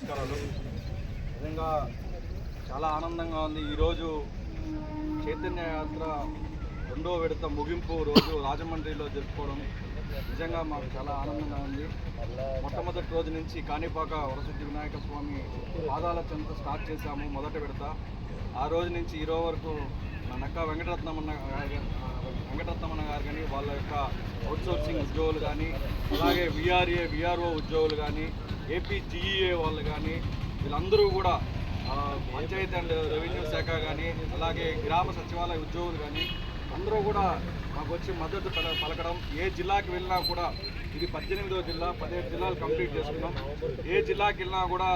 నమస్కారాలు. నిజంగా చాలా ఆనందంగా ఉంది. ఈరోజు చైతన్య యాత్ర రెండో విడత ముగింపు రోజు రాజమండ్రిలో జరుపుకోవడం నిజంగా మాకు చాలా ఆనందంగా ఉంది. మొట్టమొదటి రోజు నుంచి కాణిపాక వరసిద్ధి వినాయక స్వామి పాదాల చెంత స్టార్ట్ చేశాము మొదటి విడత. ఆ రోజు నుంచి ఈరోజు వరకు నా నక్క వెంకటరత్నమన్న గారి వాళ్ళ యొక్క అవుట్సోర్సింగ్ ఉద్యోగులు కానీ అలాగే విఆర్ఏ విఆర్ఓ ఉద్యోగులు కానీ ఏపీ జీఈఏ వాళ్ళు కానీ వీళ్ళందరూ కూడా పంచాయతీ అండ్ రెవెన్యూ శాఖ కానీ అలాగే గ్రామ సచివాలయ ఉద్యోగులు కానీ అందరూ కూడా మాకు వచ్చి మద్దతు పలకడం. ఏ జిల్లాకి వెళ్ళినా కూడా ఇది పద్దెనిమిదో జిల్లా పదిహేడు జిల్లాలు కంప్లీట్ చేసుకున్నాం. ఏ జిల్లాకి వెళ్ళినా కూడా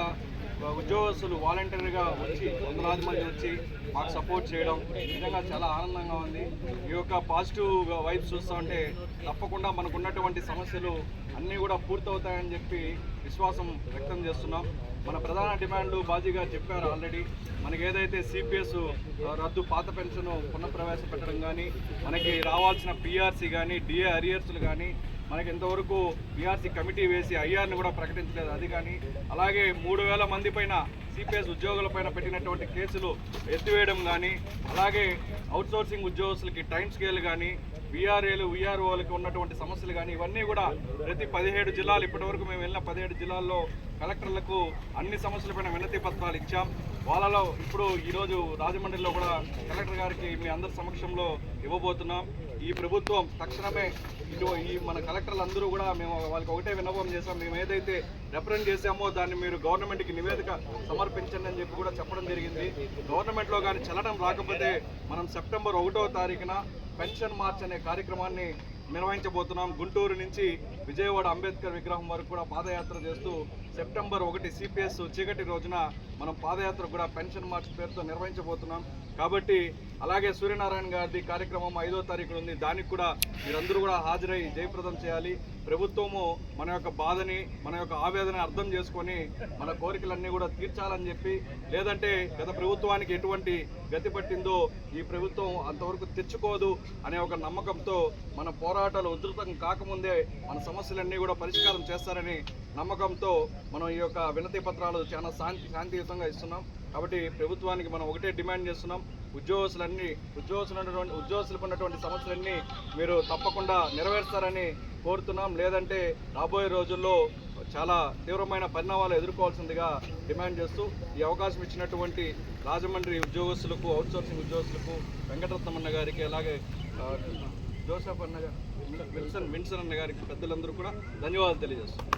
ఉద్యోగస్తులు వాలంటీర్గా వచ్చి వందలాది మంది వచ్చి మాకు సపోర్ట్ చేయడం నిజంగా చాలా ఆనందంగా ఉంది. ఈ యొక్క పాజిటివ్ వైబ్స్ చూస్తూ ఉంటే తప్పకుండా మనకు ఉన్నటువంటి సమస్యలు అన్నీ కూడా పూర్తవుతాయని చెప్పి విశ్వాసం వ్యక్తం చేస్తున్నాం. మన ప్రధాన డిమాండ్ బాజీ గారు చెప్పారు ఆల్రెడీ. మనకి ఏదైతే సిపిఎస్ రద్దు పాత పెన్షన్ పునఃప్రవేశపెట్టడం కానీ మనకి రావాల్సిన పిఆర్సీ కానీ డిఏ అరియర్స్లు కానీ మనకి ఇంతవరకు బీఆర్సీ కమిటీ వేసి ఐఆర్ని కూడా ప్రకటించలేదు. అది కానీ అలాగే మూడు వేల మంది పైన సిపిఎస్ ఉద్యోగుల పైన పెట్టినటువంటి కేసులు ఎత్తివేయడం కానీ అలాగే అవుట్సోర్సింగ్ ఉద్యోగస్తులకి టైం స్కేల్ కానీ వీఆర్ఏలు వీఆర్ఓలకు ఉన్నటువంటి సమస్యలు కానీ ఇవన్నీ కూడా ప్రతి పదిహేడు జిల్లాలు ఇప్పటివరకు మేము వెళ్ళిన పదిహేడు జిల్లాల్లో కలెక్టర్లకు అన్ని సమస్యలపైన వినతి పత్రాలు ఇచ్చాం. వాళ్ళలో ఇప్పుడు ఈరోజు రాజమండ్రిలో కూడా కలెక్టర్ గారికి మీ అందరి సమక్షంలో ఇవ్వబోతున్నాం. ఈ ప్రభుత్వం తక్షణమే ఇటు ఈ మన కలెక్టర్లు అందరూ కూడా మేము వాళ్ళకి ఒకటే విన్నపం చేసాం మేము ఏదైతే రిప్రజెంట్ చేసామో దాన్ని మీరు గవర్నమెంట్కి నివేదిక సమర్పించండి అని చెప్పి కూడా చెప్పడం జరిగింది. గవర్నమెంట్లో కానీ చల్లడం రాకపోతే మనం సెప్టెంబర్ ఒకటో తారీఖున పెన్షన్ మార్చ్ అనే కార్యక్రమాన్ని నిర్వహించబోతున్నాం. గుంటూరు నుంచి విజయవాడ అంబేద్కర్ విగ్రహం వరకు కూడా పాదయాత్ర చేస్తూ సెప్టెంబర్ ఒకటి సిపిఎస్ చీకటి రోజున మనం పాదయాత్ర కూడా పెన్షన్ మార్చ్ పేరుతో నిర్వహించబోతున్నాం. కాబట్టి అలాగే సూర్యనారాయణ గారిది కార్యక్రమం ఐదో తారీఖున ఉంది. దానికి కూడా మీరందరూ కూడా హాజరై జయప్రదం చేయాలి. ప్రభుత్వము మన యొక్క బాధని మన యొక్క ఆవేదన అర్థం చేసుకొని మన కోరికలన్నీ కూడా తీర్చాలని చెప్పి లేదంటే గత ప్రభుత్వానికి ఎటువంటి గతి పట్టిందో ఈ ప్రభుత్వం అంతవరకు తెచ్చుకోదు అనే ఒక నమ్మకంతో మన పోరాటాలు ఉధృతం కాకముందే మన సమస్యలన్నీ కూడా పరిష్కారం చేస్తారని నమ్మకంతో మనం ఈ యొక్క వినతి పత్రాలు చాలా శాంతి శాంతియుతంగా ఇస్తున్నాం. కాబట్టి ప్రభుత్వానికి మనం ఒకటే డిమాండ్ చేస్తున్నాం. ఉద్యోగస్తులన్నీ ఉద్యోగస్తులు ఉద్యోగస్తులకు ఉన్నటువంటి సమస్యలన్నీ మీరు తప్పకుండా నెరవేరుస్తారని కోరుతున్నాం. లేదంటే రాబోయే రోజుల్లో చాలా తీవ్రమైన పరిణామాలు ఎదుర్కోవాల్సిందిగా డిమాండ్ చేస్తూ ఈ అవకాశం ఇచ్చినటువంటి రాజమండ్రి ఉద్యోగస్తులకు అవుట్సోర్సింగ్ ఉద్యోగస్తులకు వెంకటరత్నమన్న గారికి అలాగే జోసెఫ్ అన్న గారు. విల్సన్ విన్సన్ అన్న గారికి పెద్దలందరూ కూడా ధన్యవాదాలు తెలియజేస్తున్నాం